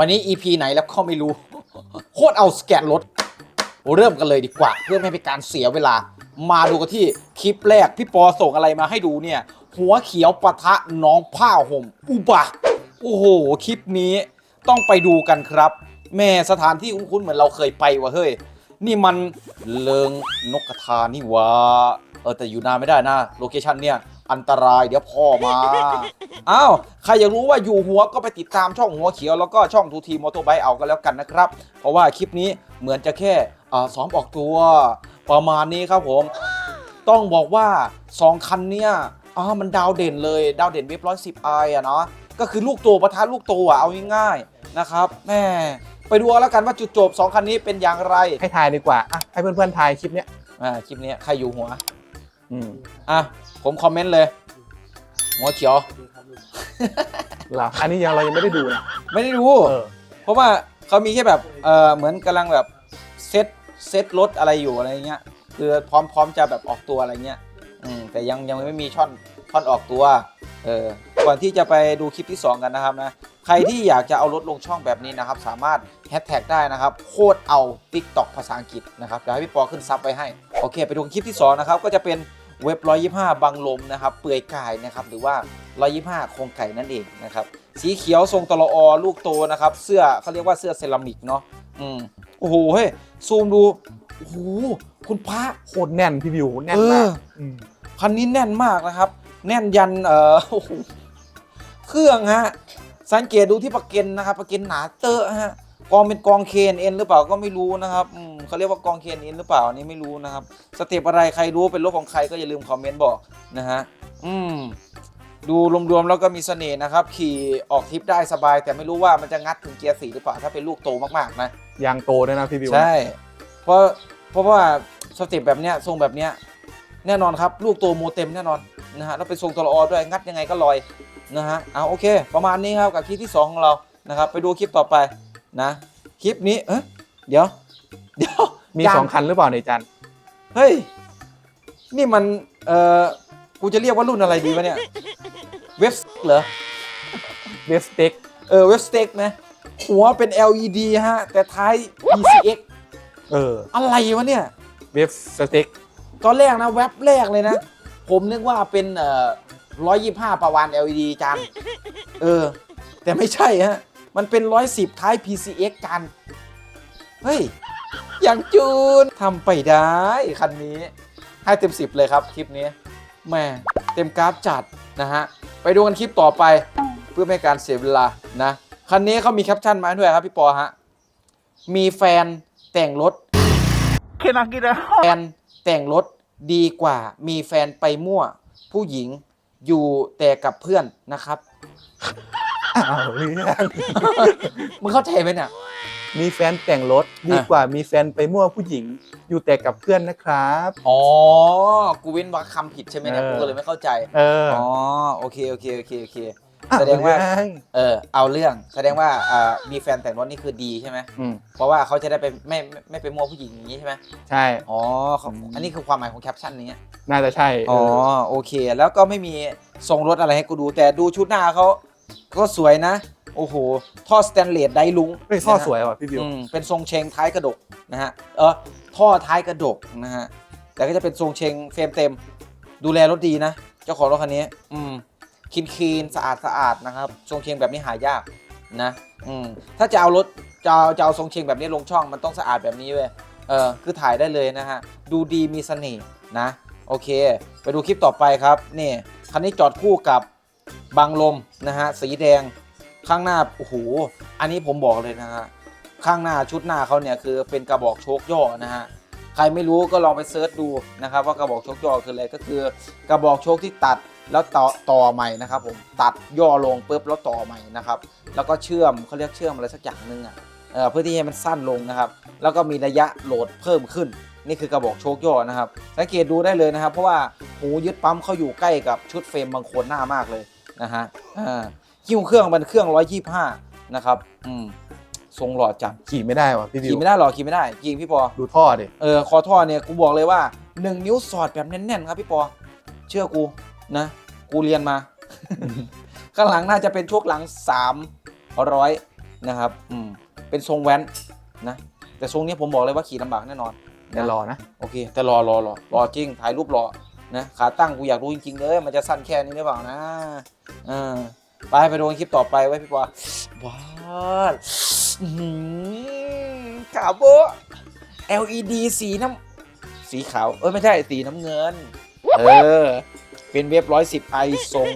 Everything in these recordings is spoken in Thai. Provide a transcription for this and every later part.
วันนี้ EP ไหนแล้วก็ไม่รู้ โคตรเอาสแกนรถ เริ่มกันเลยดีกว่า เพื่อไม่ให้เป็นการเสียเวลา มาดูกันที่คลิปแรก พี่ปอส่งอะไรมาให้ดูเนี่ย หัวเขียวปะทะน้องผ้าห่ม อุบะโอ้โห คลิปนี้ต้องไปดูกันครับ แม่สถานที่คุ้นๆเหมือนเราเคยไปวะเฮ้ย นี่มันเลิงนกกระทานี่วะเออแต่อยู่นานไม่ได้นะ โลเคชันเนี่ย อันตรายเดี๋ยวพ่อมา อ้าวใครอยากรู้ว่าอยู่หัวก็ไปติดตามช่องหัวเขียวแล้วก็ช่องทูทีมอเตอร์ไบค์เอาก็แล้วกันนะครับ เพราะว่าคลิปนี้เหมือนจะแค่อ่าซ้อมออกตัวประมาณนี้ครับผม ต้องบอกว่า 2 คันเนี่ยอ๋อมันดาวเด่นเลยดาวเด่นเว็บร้อยสิบไออะเนาะก็คือลูกตัวประทะลูกตัวอะเอาง่ายๆนะครับแม่ไปดูกันแล้วกันว่าจุดจบ 2 คันนี้เป็นอย่างไรให้ทายดีกว่าอะให้เพื่อนๆทายคลิปเนี้ยอ่าคลิปนี้ใครอยู่หัว อืมอะ ผมคอมเมนต์เลยหัวเขียวเหรออันนี้ยังเรายังไม่ได้ดูนะไม่ได้ดู เออ เพราะว่าเขามีแค่แบบเออเหมือนกำลังแบบเซตเซตรถอะไรอยู่อะไรเงี้ยคือพร้อมพร้อมจะแบบออกตัวอะไรเงี้ยอืมแต่ยังยังไม่มีช่อนท่อนออกตัวเออก่อนที่จะไปดูคลิปที่ 2 กันนะครับนะใครที่อยากจะเอารถลงช่องแบบนี้นะครับ สามารถแฮชแท็กได้นะครับ โคตรเอา TikTok ภาษาอังกฤษนะครับเดี๋ยวให้พี่ปอขึ้นซับไปให้ โอเค ไปดูคลิปที่ 2 นะครับ ก็จะเป็น เว็บ 125 บังลมนะครับ เปื่อยกายนะครับ หรือว่า 125 โครงไก่นั่นเองนะครับ สีเขียวทรงตลออลูกโตนะครับ เสื้อเขาเรียกว่าเสื้อเซรามิกเนาะ อืม โอ้โห เฮ้ย ซูมดู โอ้โห คุณพระโคตรแน่นพี่วิวแน่นเอมาอกมคันนี้แน่นมากนะครับ แน่นยัน เอ่อโอ้โหเครื่องฮะ สังเกตดูที่ประเก็นนะครับ ประเก็นหนาเตอะฮะ กองเป็นกองเคนเอ็นหรือเปล่าก็ไม่รู้นะครับอืมเขาเรียกว่ากองเคนเอ็นหรือเปล่าอันนี้ไม่รู้นะครับสเต็ปอะไรใครรู้เป็นรถของใครก็อย่าลืมคอมเมนต์บอกนะฮะอืมดูรวมๆแล้วก็มีเสน่ห์นะครับ ขี่ออกทริปได้สบาย แต่ไม่รู้ว่ามันจะงัดถึงเกียร์สี่หรือเปล่าถ้าเป็นลูกโตมากๆนะยางโตด้วยนะพี่วิวใช่เพราะเพราะว่าสเต็ปแบบเนี้ยทรงแบบเนี้ยแน่นอนครับ ลูกตัวโมเต็มแน่นอนนะฮะแล้วเป็นทรงตลออด้วยงัดยังไงก็ลอยนะฮะเอาโอเค ประมาณนี้ครับกับคลิปที่ 2 ของเรานะครับไปดูคลิปต่อไป นะคลิปนี้เอ๊ะเดี๋ยว เดี๋ยวมีจานสองคันหรือเปล่าในจันเฮ้ย นี่มันเอ่อกูจะเรียกว่ารุ่นอะไรดีวะเนี่ยเว็บเหรอ เวสเต็กเออเว็บสเต็กนะหัวเป็น LED ฮะ แต่ท้าย PCX เอออะไรวะเนี่ย เวฟสเต็กตอนแรกนะแว็บแรกเลยนะ ผมนึกว่าเป็นเอ่อร้อยยี่ห้าประวาน LED จานเออ แต่ไม่ใช่ฮะ มันเป็นร้อยสิบท้าย PCX จานเฮ้ย อย่างจูนทำไปได้ คันนี้ ให้เต็มสิบเลยครับ คลิปนี้แหม่เต็มกราฟจัดนะฮะ ไปดูกันคลิปต่อไปเพื่อไม่ให้การเสียเวลานะ คันนี้เขามีแคปชั่นมาด้วยครับพี่ปอฮะ มีแฟนแต่งรถแฟนแต่งรถดีกว่ามีแฟนไปมั่ว ผู้หญิงอยู่แต่กับเพื่อนนะครับ อ้าวเรื่องมึงเข้าใจไหมเนี่ย มีแฟนแต่งรถดีกว่ามีแฟนไปมั่วผู้หญิงอยู่แต่กับเพื่อนนะครับ อ๋อ กูเว้นวรรคคำผิดใช่ไหมเนี่ย เออ กูก็เลยไม่เข้าใจ เอออ๋อ โอเค โอเค โอเค โอเคอ้แสดงว่าเรื่องเออ เอาเรื่อง แสดงว่าอ่ามีแฟนแต่งรถนี่คือดีใช่ไหม อืมเพราะว่าเขาจะได้ไปไม่ไม่ไม่ไปมั่วผู้หญิงอย่างนี้ใช่ไหมใช่ อ๋อเขาอันนี้คือความหมายของแคปชั่นนี้ น่าจะใช่อ๋อ โอเค แล้วก็ไม่มีทรงรถอะไรให้กูดู แต่ดูชุดหน้าเขา ก็สวยนะ โอ้โห ท่อสแตนเลสไดลุงเฮ้ยท่อนะฮะสวยว่ะพี่วิว อืมเป็นทรงเชงท้ายกระดกนะฮะ เออ ท่อท้ายกระดกนะฮะ แต่ก็จะเป็นทรงเชงเฟรมเต็ม ดูแลรถดีนะ เจ้าของรถคันนี้ อืมคินคีนๆสะอาดสะอาดนะครับ ทรงเชงแบบนี้หายากนะ อืม ถ้าจะเอารถจะเอาจะเอาทรงเชงแบบนี้ลงช่องมันต้องสะอาดแบบนี้เว้ย เออ คือถ่ายได้เลยนะฮะ ดูดีมีเสน่ห์นะ โอเค ไปดูคลิปต่อไปครับ นี่ คันนี้จอดคู่กับ บังลมนะฮะสีแดงข้างหน้าโอ้โหอันนี้ผมบอกเลยนะฮะข้างหน้าชุดหน้าเขาเนี่ยคือเป็นกระบอกโชคย่อนะฮะใครไม่รู้ก็ลองไปเซิร์ชดูนะครับว่ากระบอกโชคย่อคืออะไรก็คือกระบอกโชคที่ตัดแล้วต่อต่อใหม่นะครับผมตัดย่อลงปุ๊บแล้วต่อใหม่นะครับแล้วก็เชื่อมเขาเรียกเชื่อมอะไรสักอย่างหนึงอะเพื่อที่ให้มันสั้นลงนะครับ แล้วก็มีระยะโหลดเพิ่มขึ้น นี่คือกระบอกโชคย่อนะครับ สังเกตดูได้เลยนะครับ เพราะว่าหูยึดปั๊มเขาอยู่ใกล้กับชุดเฟรมบางโคนหน้ามากเลย นะฮะอ่าคิวเครื่องมันเครื่อง125นะครับอืมทรงหล่อจัดขี่ไม่ได้ว่ะพี่วิขี่วไม่ได้หรอขี่ไม่ได้จริงพี่ปอดูท่อดิเออคอท่อเนี่ยกูบอกเลยว่า 1 นิ้วสอดแบบแน่นๆครับพี่ปอ เชื่อกูนะ กูเรียนมา ข้างหลังน่าจะเป็นโชคหลัง 300 นะครับอืมเป็นทรงแว้นนะ แต่ทรงนี้ผมบอกเลยว่าขี่ลำบากแน่นอนเดี๋ยวรอนะ โอเค แต่รอรอรอรอจริงถ่ายรูปรอนะขาตั้งกูอยากรู้จริงๆเลยมันจะสั้นแค่นี้หรือเปล่านะ เออไปไปดูคลิปต่อไปไว้พี่ปอว้าวอื้อหือขาวโบะ LED สีน้ำสีขาว เออไม่ใช่สีน้ำเงิน เออ เป็นเว็บร้อยสิบไอทรง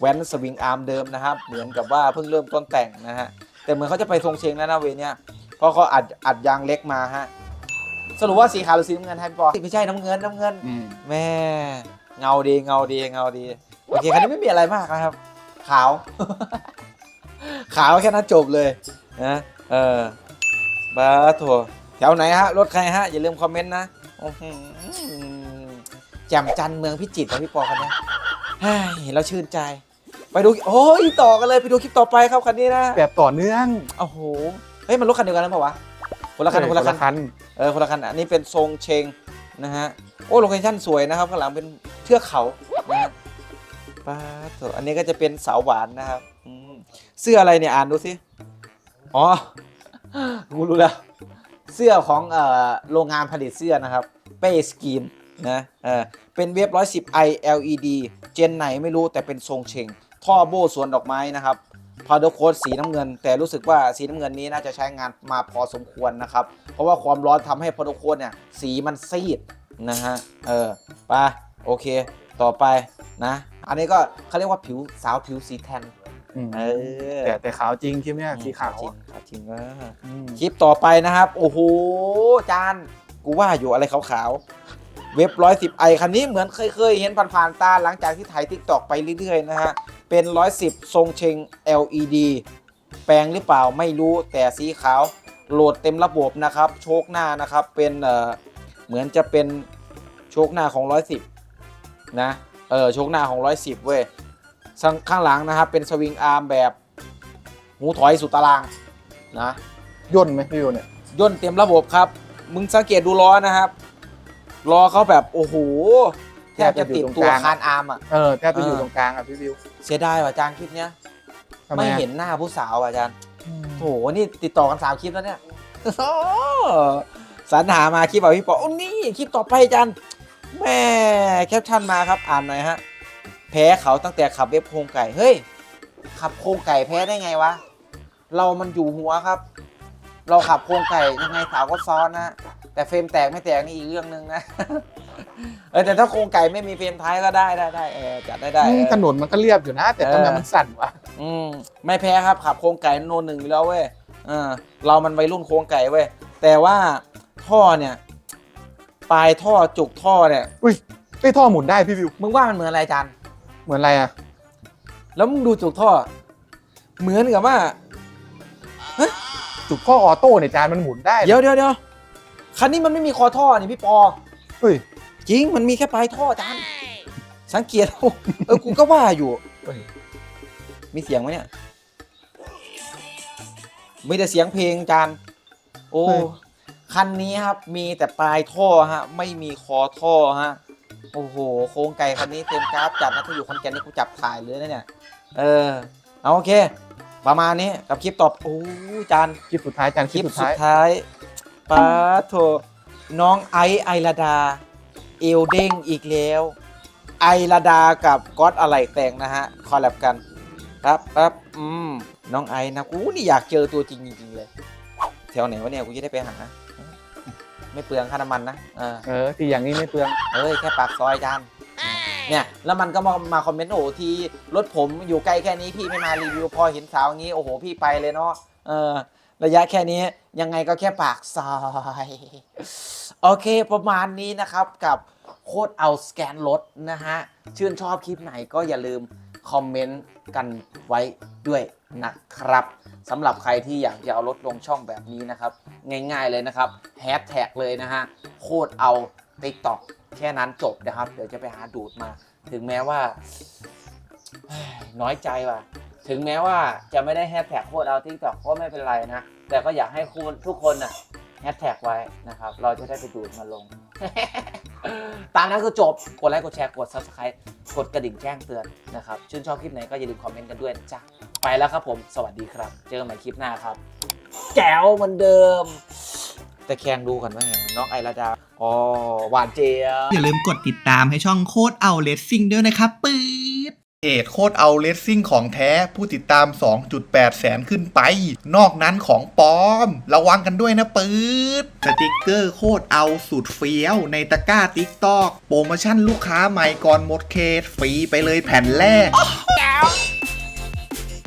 แว้นสวิงอาร์มเดิมนะครับ เหมือนกับว่าเพิ่งเริ่มต้นแต่งนะฮะ แต่เหมือนเขาจะไปทรงเชงแล้วนะเวเนี้ยเพราะเขาอัดอัดยางเล็กมาฮะ สรุปว่าสีขาวหรือสีน้ำเงินให้พี่ปอไม่ใช่น้ำเงินน้ำเงินอืมแม่ เงาดีเงาดีเงาดี โอเคคันนี้ไม่มีอะไรมากนะครับ ขาว ขาวแค่นั้นจบเลยนะเออบาโถแถวไหนฮะรถใครฮะอย่าลืมคอมเมนต์นะอื้อหือแจ่มจันทร์เมืองพิจิตรนะพี่ปอคันนี้เฮ้ยเห็นแล้วชื่นใจ ไปดูโอ้ยต่อกันเลยไปดูคลิปต่อไปครับคันนี้นะแบบต่อเนื่องโอ้โหเฮ้ยมันรถคันเดียวกันหรือเปล่าวะคนละคันคนละคันคันเออคนละคันอันนี้เป็นทรงเชงนะฮะโอ้โลเคชั่นสวยนะครับข้างหลังเป็นเทือกเขานะฮะ ป้าโถอันนี้ก็จะเป็นสาวหวานนะครับอืมเสื้ออะไรเนี่ยอ่านดูสิอ๋อกูรู้แล้ว เสื้อของเอ่อโรงงานผลิตเสื้อนะครับเป้สกีนนะเออเป็นเว็บ110 i LED เจนไหนไม่รู้แต่เป็นทรงเชงท่อโบ้สวนดอกไม้นะครับพาวเดอร์โค้ดสีน้ำเงิน แต่รู้สึกว่าสีน้ำเงินนี้น่าจะใช้งานมาพอสมควรนะครับ เพราะว่าความร้อนทำให้พาวเดอร์โค้ดเนี่ยสีมันซีดนะฮะเออไปโอเค ต่อไปนะ อันนี้ก็เขาเรียกว่าผิวสาวผิวสีแทนอืมเออแต่แต่ขาวจริงใช่ไหมสีขาวจริงอะขาวจริงเอออืมคลิปต่อไปนะครับ โอ้โหจานกูว่าอยู่อะไรขาวๆ เว็บร้อยสิบไอคันนี้เหมือนเคยเคยๆเห็นผ่านๆตาหลังจากที่ถ่ายทิกตอกไปเรื่อยๆนะฮะ เป็นร้อยสิบทรงเชง LED แปลงหรือเปล่าไม่รู้แต่สีขาว โหลดเต็มระบบนะครับ โชคหน้านะครับเป็นเอ่อเหมือนจะเป็นโชคหน้าของร้อยสิบ นะเออโชคหน้าของร้อยสิบเว้ยข้างข้างหลังนะครับเป็นสวิงอาร์มแบบหูถอยสุดตารางนะย่นไหมพี่วิวเนี่ยย่นเต็มระบบครับ มึงสังเกตดูล้อนะครับล้อเขาแบบโอ้โหแทบจะติดตัวคานอาร์มอะเออแทบจะอยู่เออตรงกลางอะพี่วิว เสียดายว่ะอาจารย์คลิปเนี้ยทำไมไม่อะเห็นหน้าผู้สาวอะอาจารย์อืมโถนี่ติดต่อกันสามคลิปแล้วเนี่ยสรรหามาคลิปแบบพี่ปอโอ้นี่คลิปต่อไปอาจารย์ แม่แคปชั่นมาครับอ่านหน่อยฮะ แพ้เขาตั้งแต่ขับเว็บโครงไก่ เฮ้ย ขับโครงไก่แพ้ได้ไงวะ เรามันอยู่หัวครับ เราขับโครงไก่ยังไงสาวก็ซ้อนนะแต่เฟรมแตกไม่แตกนี่อีกเรื่องหนึ่งนะ เออแต่ถ้าโครงไก่ไม่มีเฟรมท้ายก็ได้ได้ได้เออจัดได้ได้อืมเออถนนมันก็เรียบอยู่นะ แต่ทำไมเออมันสั่นวะอืมไม่แพ้ครับขับโครงไก่โนนหนึ่งอยู่แล้วเว้ยเออเรามันวัยรุ่นโครงไก่เว้ยแต่ว่าท่อเนี่ย ปลายท่อจุกท่อเนี่ยอุ้ยไอ้ยท่อหมุนได้พี่วิว มึงว่ามันเหมือนอะไรจานเหมือนอะไรอะ แล้วมึงดูจุกท่อ เหมือนกับว่า จุดท่อออโต้เนี่ยจานมันหมุนได้เดี๋ยวเดี๋ยวเดี๋ยวคันนี้มันไม่มีคอท่อนี่พี่ปอ เฮ้ย จริงมันมีแค่ปลายท่อจานสังเกตเอาเออกูก็ว่าอยู่ เฮ้ย มีเสียงไหมเนี่ยมีแต่เสียงเพลงจานโอ้ คันนี้ครับมีแต่ปลายท่อฮะไม่มีคอท่อฮะโอ้โหโครงไก่คันนี้เต็มกราฟจัดนะถ้าอยู่คอนแกนนี่กูจับถ่ายเลยนะเนี่ยเออเอาโอเค ประมาณนี้กับคลิปตอบโอ้จานคลิปสุดท้ายจานคลิปสุดท้ายายป้าโถน้องไอซ์ไอราดา เอลเด้งอีกแล้ว ไอราดากับก๊อตอะไรแต่งนะฮะคอลแลบกันครับครับอืมน้องไอซ์นะกูนี่อยากเจอตัวจริงจริงเลยแถวไหนวะเนี่ยกูจะได้ไปหา ไม่เปลืองค่าน้ำมันนะเออเออที่อย่างนี้ไม่เปลือง เอ้ยแค่ปากซอยจานเนี่ยแล้วมันก็มามาคอมเมนต์โอ้โหทีรถผมอยู่ใกล้แค่นี้พี่ไม่มารีวิวพอเห็นสาวอย่างนี้โอ้โหพี่ไปเลยเนาะเออระยะแค่นี้ยังไงก็แค่ปากซอยโอเคประมาณนี้นะครับกับโคตรเอาสแกนรถนะฮะชื่นชอบคลิปไหนก็อย่าลืม คอมเมนต์กันไว้ด้วยนะครับสำหรับใครที่อยากจะเอารถลงช่องแบบนี้นะครับ ง่ายๆเลยนะครับแฮชแท็กเลยนะฮะโคตรเอา TikTok แค่นั้นจบนะครับ เดี๋ยวจะไปหาดูดมา ถึงแม้ว่า น้อยใจว่ะ ถึงแม้ว่าจะไม่ได้แฮชแท็กโคตรเอา TikTok ก็ไม่เป็นไรนะ แต่ก็อยากให้คุณทุกคนน่ะแฮชแท็กไว้นะครับ เราจะได้ไปดูดมาลง ตามนั้นคือจบ กดไลค์ กดแชร์ กด Subscribe กดกระดิ่งแจ้งเตือนนะครับ ชื่นชอบคลิปไหนก็อย่าลืมคอมเมนต์กันด้วยจ้ะไปแล้วครับผม สวัสดีครับ เจอกันใหม่คลิปหน้าครับ แจ๋วเหมือนเดิม แต่แข่งดูกันว่าไงน้องไอราดาอ๋อหวานเจี๊ยบอย่าลืมกดติดตามให้ช่องโคดเอาเลสซิ่งด้วยนะครับปื๊ เอทโคตรเอาเลสซิ่งของแท้ผู้ติดตาม 2.8 แสนขึ้นไป นอกนั้นของปลอม ระวังกันด้วยนะปืดสติกเกอร์โคตรเอาสุดเฟี้ยว ในตะกร้าติ๊กตอกโปรโมชั่นลูกค้าใหม่ก่อนหมดเขตฟรีไปเลยแผ่นแรก